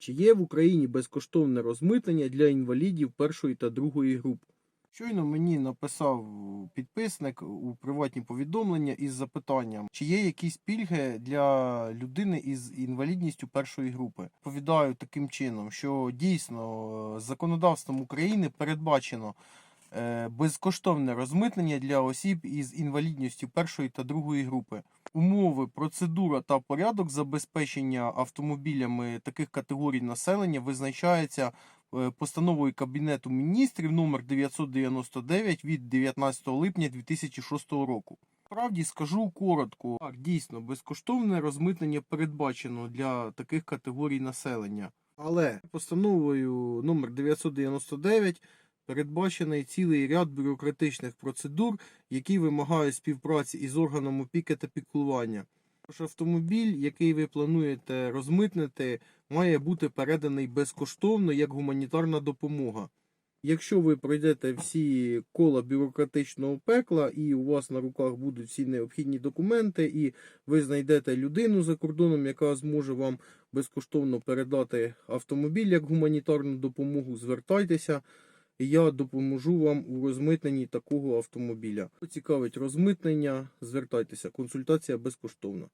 Чи є в Україні безкоштовне розмитнення для інвалідів першої та другої груп? Щойно мені написав підписник у приватні повідомлення із запитанням, чи є якісь пільги для людини із інвалідністю першої групи. Повідаю таким чином, що дійсно е, законодавством України передбачено е, безкоштовне розмитнення для осіб із інвалідністю першої та другої групи. Умови, процедура та порядок забезпечення автомобілями таких категорій населення визначається е, постановою Кабінету міністрів номер 999 від 19 липня 2006 року. Справді скажу коротко, так дійсно безкоштовне розмитнення передбачено для таких категорій населення. Але постановою номер 999 передбачений цілий ряд бюрократичних процедур, які вимагають співпраці із органом опіки та піклування. Тож автомобіль, який ви плануєте розмитнити, має бути переданий безкоштовно як гуманітарна допомога. Якщо ви пройдете всі кола бюрократичного пекла і у вас на руках будуть всі необхідні документи, і ви знайдете людину за кордоном, яка зможе вам безкоштовно передати автомобіль як гуманітарну допомогу, звертайтеся, і я допоможу вам у розмитненні такого автомобіля. Цікавить розмитнення, звертайтеся. Консультація безкоштовна.